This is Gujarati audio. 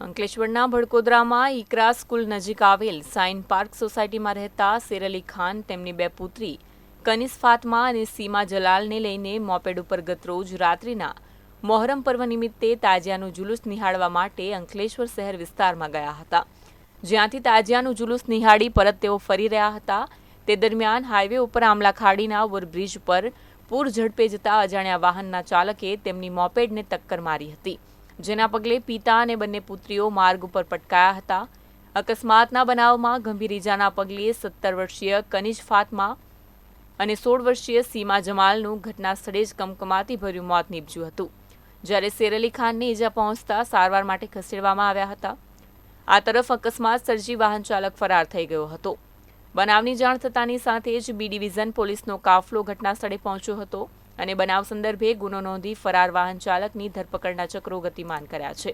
અંકલેશ્વરના ભડકોદરામાં ઈકરા સ્કૂલ નજીક આવેલ સાઇન પાર્ક સોસાયટીમાં રહેતા સેરલી ખાન, તેમની બે પુત્રી, કનિસ ફાતમા અને સીમા જલાલને લઈને મોપેડ ઉપર ગતરોજ રાત્રિના મોહરમ પર્વ નિમિત્તે તાજિયાનું જુલુસ નિહાળવા માટે અંકલેશ્વર શહેર વિસ્તારમાં ગયા હતા. જ્યાંથી તાજિયાનું જુલુસ નિહાળી પરત તેઓ ફરી રહ્યા હતા. તે દરમિયાન હાઈવે ઉપર આમલા ખાડીના ઓવરબ્રિજ પર પૂર ઝડપે જતા અજાણ્યા વાહનના ચાલકે તેમની મોપેડને ટક્કર મારી હતી. જેના પગલે પિતા અને બંને પુત્રીઓ માર્ગ ઉપર પટકાયા હતા. અકસ્માતના બનાવમાં ગંભીર ઇજાના પગલે સત્તર વર્ષીય કનિજ ફાતમા અને સોળ વર્ષીય સીમા જમાલનું ઘટના સ્થળે જ કમકમાતી ભર્યું મોત નીપજ્યું હતું. જ્યારે શેર અલી ખાનને ઇજા પહોંચતા સારવાર માટે ખસેડવામાં આવ્યા હતા. આ તરફ અકસ્માત સર્જી વાહન ચાલક ફરાર થઈ ગયો હતો. બનાવની જાણ થતાની સાથે જ બી ડિવિઝન પોલીસનો કાફલો ઘટના સ્થળે પહોંચ્યો હતો. અને બનાવ સંદર્ભે ગુનો નોંધી ફરાર વાહન ચાલકની ધરપકડના ચક્રો ગતિમાન કર્યા છે.